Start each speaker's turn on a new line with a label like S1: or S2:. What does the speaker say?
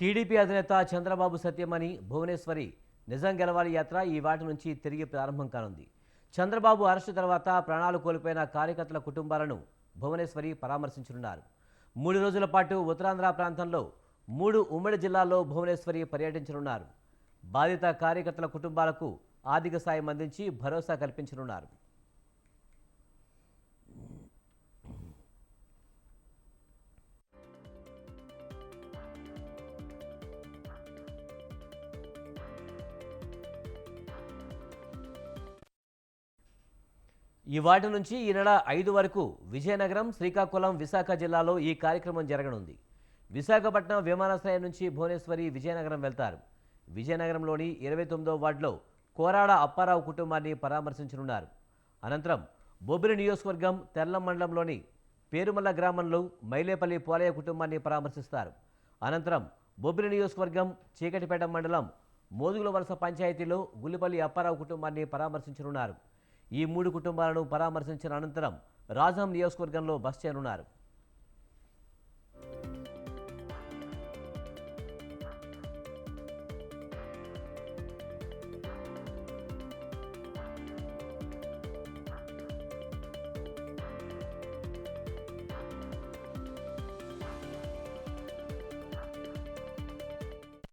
S1: TDP అధినేత చంద్రబాబు సత్యమణి భువనేశ్వరి నిజం గెలవాలి యాత్ర ఈ వాటి నుంచి తిరిగి ప్రారంభం కానుంది. చంద్రబాబు అరెస్టు తర్వాత ప్రాణాలు కోల్పోయిన కార్యకర్తల కుటుంబాలను భువనేశ్వరి పరామర్శించనున్నారు. మూడు రోజుల పాటు ఉత్తరాంధ్ర ప్రాంతంలో మూడు ఉమ్మడి జిల్లాల్లో భువనేశ్వరి పర్యటించనున్నారు. బాధిత కార్యకర్తల కుటుంబాలకు ఆర్థిక సాయం అందించి భరోసా కల్పించనున్నారు. ఈ వాటి నుంచి ఈ నెల ఐదు వరకు విజయనగరం శ్రీకాకుళం విశాఖ జిల్లాలో ఈ కార్యక్రమం జరగనుంది. విశాఖపట్నం విమానాశ్రయం నుంచి భువనేశ్వరి విజయనగరం వెళ్తారు. విజయనగరంలోని ఇరవై తొమ్మిదో వార్డులో కోరాడ అప్పారావు కుటుంబాన్ని పరామర్శించనున్నారు. అనంతరం బొబ్బిలి నియోజకవర్గం తెల్లం మండలంలోని పేరుమల్ల గ్రామంలో మైలేపల్లి పోలయ్య కుటుంబాన్ని పరామర్శిస్తారు. అనంతరం బొబ్బిలి నియోజకవర్గం చీకటిపేట మండలం మోదుగుల వలస పంచాయతీలో గుల్లిపల్లి అప్పారావు కుటుంబాన్ని పరామర్శించనున్నారు. ఈ మూడు కుటుంబాలను పరామర్శించిన అనంతరం రాజాం నియోజకవర్గంలో బస్ చేరున్నారు